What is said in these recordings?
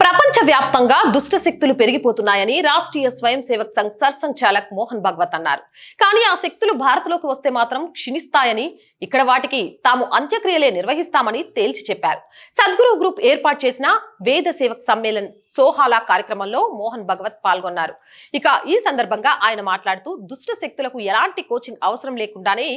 ప్రపంచ వ్యాప్తంగా దుష్ట శక్తులు పెరిగిపోతున్నాయని రాష్ట్రీయ స్వయం సేవక్ సంఘ్ సర్సంచాలక్ మోహన్ భగవత్ అన్నారు. కానీ ఆ శక్తులు భారత్లోకి వస్తే మాత్రం క్షీణిస్తాయని ఇక్కడ వాటికి తాము అంత్యక్రియలే నిర్వహిస్తామని తేల్చి చెప్పారు. సద్గురు గ్రూప్ ఏర్పాటు చేసిన వేద సేవక్ సమ్మేళన్ సోహాలా కార్యక్రమంలో మోహన్ భగవత్ పాల్గొన్నారు. ఇక ఈ సందర్భంగా ఆయన మాట్లాడుతూ దుష్ట శక్తులకు ఎలాంటి కోచింగ్ అవసరం లేకుండానే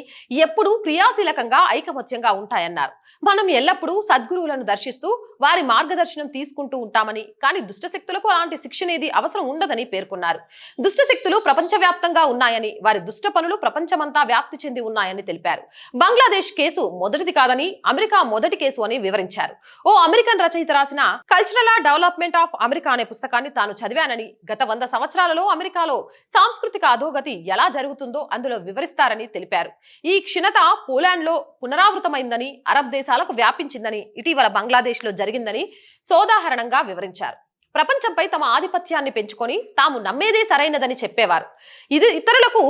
ఎప్పుడూ క్రియాశీలకంగా ఐకమత్యంగా ఉంటాయన్నారు. మనం ఎల్లప్పుడూ సద్గురువులను దర్శిస్తూ వారి మార్గదర్శనం తీసుకుంటూ ఉంటామని కానీ దుష్టశక్తులకు అలాంటి శిక్షనేది అవసరం ఉండదని పేర్కొన్నారు. దుష్ట శక్తులు ప్రపంచవ్యాప్తంగా ఉన్నాయని వారి దుష్ట పనులు ప్రపంచమంతా వ్యాప్తి చెంది ఉన్నాయని తెలిపారు. బంగ్లాదేశ్ కేసు మొదటిది కాదని అమెరికా మొదటి కేసు అని వివరించారు. ఓ అమెరికన్ రచయిత రాసిన కల్చరల్ డెవలప్మెంట్ ఆఫ్ అమెరికా అనే పుస్తకాన్ని తాను చదివానని గత వంద సంవత్సరాలలో అమెరికాలో సాంస్కృతిక అధోగతి ఎలా జరుగుతుందో అందులో వివరిస్తారని తెలిపారు. ఈ క్షీణత పోలాండ్లో పునరావృతమైందని అరబ్ దేశాలకు వ్యాపించిందని ఇటీవల బంగ్లాదేశ్లో జరిగిందని సోదాహరణంగా వివరించారు. ప్రపంచంపై తమ ఆధిపత్యాన్ని పెంచుకొని తాము నమ్మేదే సరైనదని చెప్పేవారు. ఇది ఇతరులకు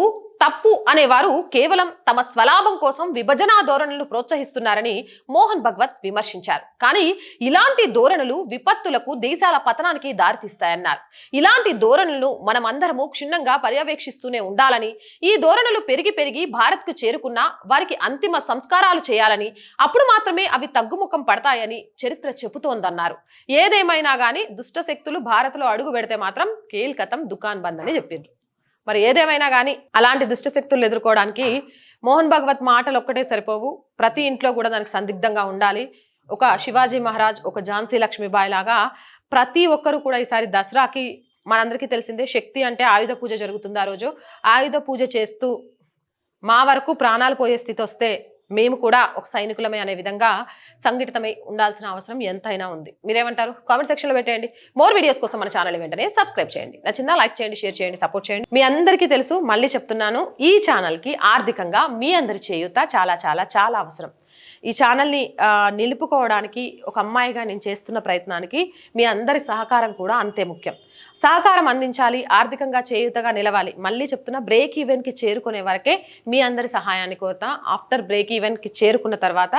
తప్పు అనేవారు కేవలం తమ స్వలాభం కోసం విభజనా ధోరణులు ప్రోత్సహిస్తున్నారని మోహన్ భగవత్ విమర్శించారు. కానీ ఇలాంటి ధోరణులు విపత్తులకు దేశాల పతనానికి దారితీస్తాయన్నారు. ఇలాంటి ధోరణులను మనమందరము క్షుణ్ణంగా పర్యవేక్షిస్తూనే ఉండాలని ఈ ధోరణులు పెరిగి పెరిగి భారత్కు చేరుకున్నా వారికి అంతిమ సంస్కారాలు చేయాలని అప్పుడు మాత్రమే అవి తగ్గుముఖం పడతాయని చరిత్ర చెబుతోందన్నారు. ఏదేమైనా గానీ దుష్ట శక్తులు భారత్లో అడుగు పెడితే మాత్రం కేల్కతం దుకాన్ బంద్ అని చెప్పిండ్రు. మరి ఏదేమైనా కానీ అలాంటి దుష్టశక్తులు ఎదుర్కోవడానికి మోహన్ భగవత్ మాటలు ఒక్కటే సరిపోవు. ప్రతి ఇంట్లో కూడా దానికి సందిగ్ధంగా ఉండాలి. ఒక శివాజీ మహారాజ్ ఒక ఝాన్సీ లక్ష్మీబాయి లాగా ప్రతి ఒక్కరు కూడా ఈసారి దసరాకి మనందరికీ తెలిసిందే శక్తి అంటే ఆయుధ పూజ జరుగుతుంది ఆ రోజు. ఆయుధ పూజ చేస్తూ మా వరకు ప్రాణాలు పోయే స్థితి వస్తే మేము కూడా ఒక సైనికులమే అనే విధంగా సంఘటితమై ఉండాల్సిన అవసరం ఎంతైనా ఉంది. మీరేమంటారు? కామెంట్ సెక్షన్లో పెట్టేయండి. మోర్ వీడియోస్ కోసం మన ఛానల్ వెంటనే సబ్స్క్రైబ్ చేయండి. నచ్చిందా లైక్ చేయండి షేర్ చేయండి సపోర్ట్ చేయండి. మీ అందరికీ తెలుసు మళ్ళీ చెప్తున్నాను ఈ ఛానల్కి ఆర్థికంగా మీ అందరి చేయూత చాలా చాలా చాలా అవసరం. ఈ ఛానల్ని నిలుపుకోవడానికి ఒక అమ్మాయిగా నేను చేస్తున్న ప్రయత్నానికి మీ అందరి సహకారం కూడా అంతే ముఖ్యం. సహకారం అందించాలి ఆర్థికంగా చేయూతగా నిలవాలి. మళ్ళీ చెప్తున్నా బ్రేక్ ఈవెన్కి చేరుకునే వరకే మీ అందరి సహాయాన్ని కోరుతా. ఆఫ్టర్ బ్రేక్ ఈవెన్కి చేరుకున్న తర్వాత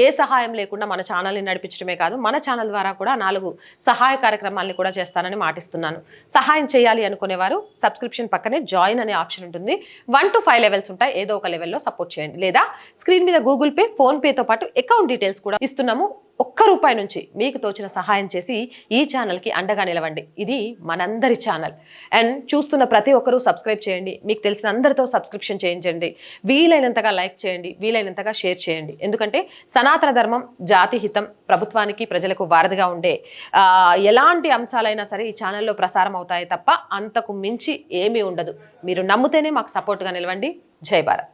ఏ సహాయం లేకుండా మన ఛానల్ని నడిపించడమే కాదు మన ఛానల్ ద్వారా కూడా నాలుగు సహాయ కార్యక్రమాల్ని కూడా చేస్తానని మాటిస్తున్నాను. సహాయం చేయాలి అనుకునేవారు సబ్స్క్రిప్షన్ పక్కనే జాయిన్ అనే ఆప్షన్ ఉంటుంది. వన్ టు ఫైవ్ లెవెల్స్ ఉంటాయి ఏదో ఒక లెవెల్లో సపోర్ట్ చేయండి. లేదా స్క్రీన్ మీద గూగుల్ పే ఫోన్పేతో పాటు అకౌంట్ డీటెయిల్స్ కూడా ఇస్తున్నాము. ఒక్క రూపాయి నుంచి మీకు తోచిన సహాయం చేసి ఈ ఛానల్కి అండగా నిలవండి. ఇది మనందరి ఛానల్ అండ్ చూస్తున్న ప్రతి ఒక్కరూ సబ్స్క్రైబ్ చేయండి. మీకు తెలిసిన అందరితో సబ్స్క్రిప్షన్ చేయించండి. వీలైనంతగా లైక్ చేయండి. వీలైనంతగా షేర్ చేయండి. ఎందుకంటే సనాతన ధర్మం జాతి హితం ప్రభుత్వానికి ప్రజలకు వారధిగా ఉండే ఎలాంటి అంశాలైనా సరే ఈ ఛానల్లో ప్రసారం అవుతాయి తప్ప అంతకు మించి ఏమీ ఉండదు. మీరు నమ్మితేనే మాకు సపోర్ట్గా నిలవండి. జై భారత్.